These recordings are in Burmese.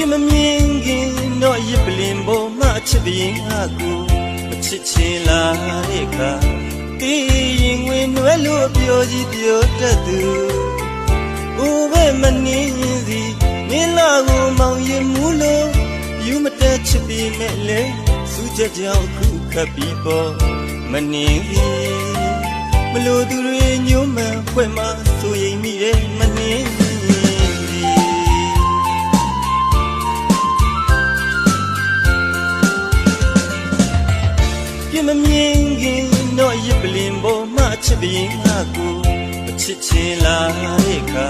ပြမမြင်ခင်တော့ရစ်ပလင်ပေါ်မှအချစ်ပရင်အကူအချစ်ချင်လာတဲ့အခါတေးရင်ဝင်နွယ်လို့အပြောကြီးပြောတတ်သူဦးပဲမနေရင်စီမင်းလာကိုမောင်ရင်မူလို့ယူမတက်ချစ်ပေမဲ့လဲစူးချက်ကြောင့်ခုခပ်ပြီးပေါ်မနေသည်မလို့သူတွေညှို့မှန်ဖွဲ့မှဆိုရင်မိတယ် ပြမမြင်ခင်တော့ရစ်ပလင်ပေါ်မှချစ်ပရင်ငါကိုမချစ်ချင်လာတဲ့အခါ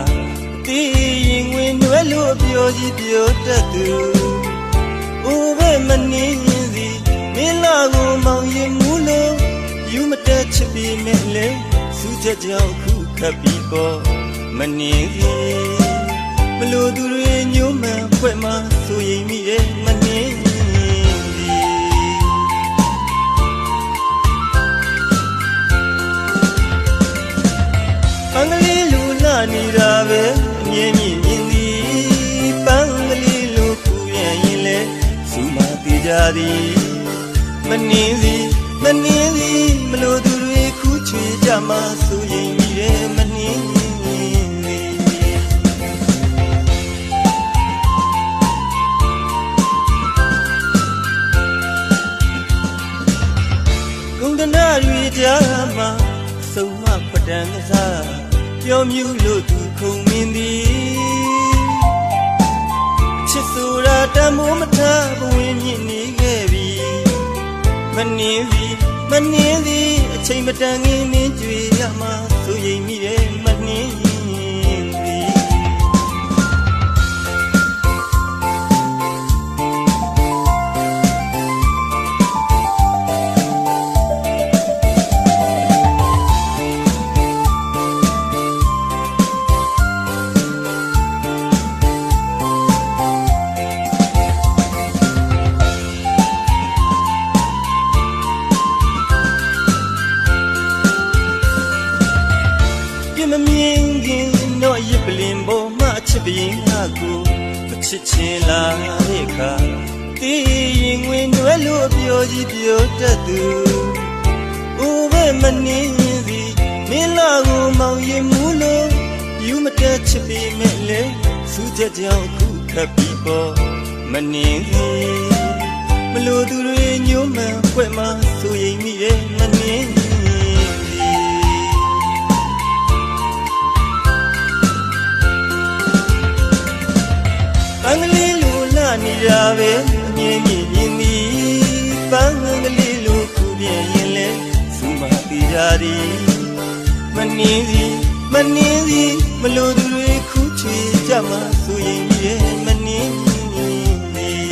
တီးရင်ဝင်နွယ်လို့ပြောကြီးပြောတတ်သူဦးပဲမနေရင်စီမင်းလာကိုမောင်ရင်မူလို့ယူမတက်ချစ်ပြီးမဲ့လေစူးချက်ကြောင့်ခုခပ်ပြီးပေါ်မနေစီမလို့သူတွေညှို့မှန်ဖွဲ့မှဆိုရင်မိရဲ့ ကြသည်မနှင်းသည်မနှင်းသည်မလို့သူတွေခုချွေကြမှာဆိုရင်မိတယ်မနှင်းသည်ဂုံတနာတွေကြားမှာစုံမပဒံကစားပြောမြူလို့သူခုံမင်းသည်ချစ်ဆို တာတမိုးမထားဘဝင်မြင့်နေခဲ့ပြီမနှင်းသည်မနှင်းသည်အချိန်မတန်ငင်းနှင်းကြွေရမှာ စ်ပရင်ငါကိုမချစ်ချင်လာတဲ့အခါတီးရင်ဝင်နွယ်လို့ပြောကြီးပြောတတ်သူဦးပဲမနေရင်စီမင်းလာကိုမောင်ရင်မူလို့ယူမတက်ချစ်ပြီးမဲ့လေစူးချက်ကြောင့်ခုခပ်ပြီးပေါ်မနေသည်မလို့သူတွေညှို့မှန်ဖွဲ့မှဆိုရင်မိရဲ့မနေ လာနေတာပဲအမြင်မြင်မြင်သည်ပန်းကလေးလူခုပြန်ရင်လဲစူမတီကြသည်မနှင်းသည်မနှင်းသည်မလို့သူတွေခုချေကြမှာဆိုရင်ရဲ့မနှင်းသည်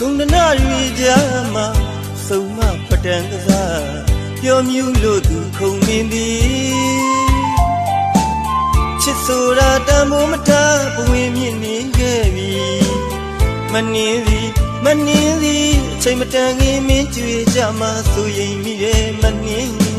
ကုန္ဒနာရီကြားမှာစုံမပဒံကစား ပြောမြူလို့သူခုံမင်းသည်ချစ်ဆိုတာတန်မိုးမထားဘဝင်မြင့်နေခဲ့ပြီမနှင်းသည်မနှင်းသည်အချိန်မတန်ခင်မင်းကြွေကြမှာဆိုရင်မိရဲ့မနှင်း